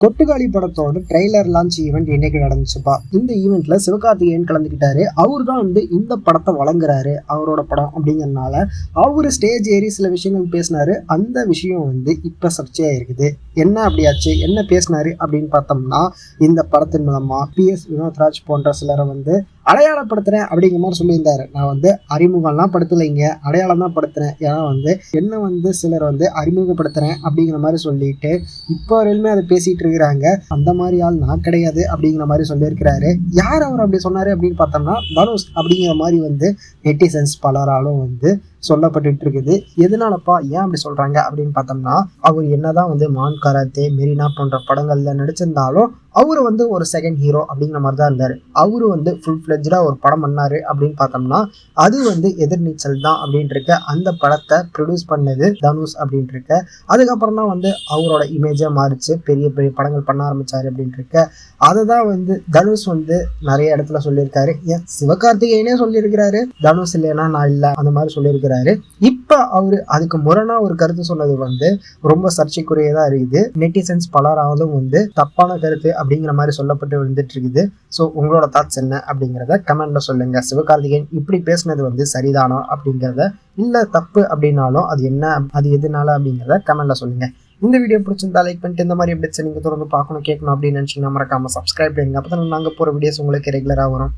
கொட்டுக்காளி படத்தோட trailer launch event இன்னைக்கு நடந்துச்சுப்பா? இந்த ஈவெண்ட்ல சிவகார்த்திகேயன் கலந்துக்கிட்டாரு அவர் தான் வந்து இந்த படத்தை வழங்குறாரு அவரோட படம் அப்படிங்கறதுனால அவர் ஸ்டேஜ் ஏறி சில விஷயங்கள் பேசினாரு. அந்த விஷயம் வந்து இப்ப சர்ச்சையா இருக்குது என்ன அப்படியாச்சு என்ன பேசினாரு அப்படின்னு பார்த்தோம்னா இந்த படத்தின் மூலமா பி எஸ் வினோத்ராஜ் போன்ற சிலரை வந்து அடையாளப்படுத்துறேன் அப்படிங்கிற மாதிரி சொல்லியிருந்தாரு. நான் வந்து அறிமுகம்லாம் படுத்தலைங்க. அடையாளம் தான் படுத்துறேன். ஏன்னா வந்து என்ன வந்து சிலர் வந்து அறிமுகப்படுத்துறேன் அப்படிங்கிற மாதிரி சொல்லிட்டு இப்போ வரையிலுமே அதை பேசிட்டு இருக்கிறாங்க. அந்த மாதிரி ஆள் நான் கிடையாது அப்படிங்கிற மாதிரி சொல்லியிருக்கிறாரு. யார் அவர் அப்படி சொன்னாரு அப்படின்னு பார்த்தோம்னா தனுஷ் அப்படிங்கிற மாதிரி வந்து நெட்டிசன்ஸ் பலராலும் வந்து சொல்லப்பட்டு இருக்குது எதனாலப்பா ஏன் அப்படி சொல்றாங்க அப்படின்னு பார்த்தோம்னா அவர் என்னதான் வந்து மான் கராத்தே மெரினா போன்ற படங்கள்ல நடிச்சிருந்தாலும் அவர் வந்து ஒரு செகண்ட் ஹீரோ அப்படிங்கிற மாதிரி தான் இருந்தார். அவரு வந்து ஃபுல் ஃப்ளெஜ்டாக ஒரு படம் பண்ணாரு அப்படின்னு பார்த்தோம்னா அது வந்து எதிர்நீச்சல் தான் அப்படின்ட்டு இருக்க அந்த படத்தை ப்ரொடியூஸ் பண்ணது தனுஷ் அப்படின்ட்டு இருக்க அதுக்கப்புறம் தான் வந்து அவரோட இமேஜாக மாறிச்சு. பெரிய பெரிய படங்கள் பண்ண ஆரம்பிச்சாரு அப்படின்ட்டு இருக்க அதை தான் வந்து தனுஷ் வந்து நிறைய இடத்துல சொல்லியிருக்காரு. ஏன் சிவகார்த்திகேயனே சொல்லியிருக்கிறாரு. தனுஷ் இல்லைன்னா நான் இல்லை அந்த மாதிரி சொல்லியிருக்கிறாரு. இப்போ அவரு அதுக்கு முரணாக ஒரு கருத்து சொன்னது வந்து ரொம்ப சர்ச்சைக்குரியதாக இருக்குது. நெட்டிசன்ஸ் பலராலும் வந்து தப்பான கருத்து அப்படிங்கிற மாதிரி சொல்லப்பட்டு வந்துட்டு இருக்குது ஸோ உங்களோட தாட்ஸ் என்ன அப்படிங்கிறத கமெண்ட்ல சொல்லுங்க. சிவகார்த்திகேயன் இப்படி பேசுனது வந்து சரிதானா அப்படிங்கிறத இல்ல தப்பு அப்படின்னாலும் அது என்ன அது எதுனால அப்படிங்கிறத கமெண்ட்ல சொல்லுங்க. இந்த வீடியோ பிடிச்சிருந்தா லைக் பண்ணிட்டு இந்த மாதிரி அப்டேட்ஸ் நீங்க தொடர்ந்து பார்க்கணும் கேட்கணும் அப்படின்னு நினைச்சீங்கன்னா மறக்காம சப்ஸ்கிரைப் பண்ணுங்க அப்பதான் நாங்க போற வீடியோஸ் உங்களுக்கு ரெகுலரா வரும்.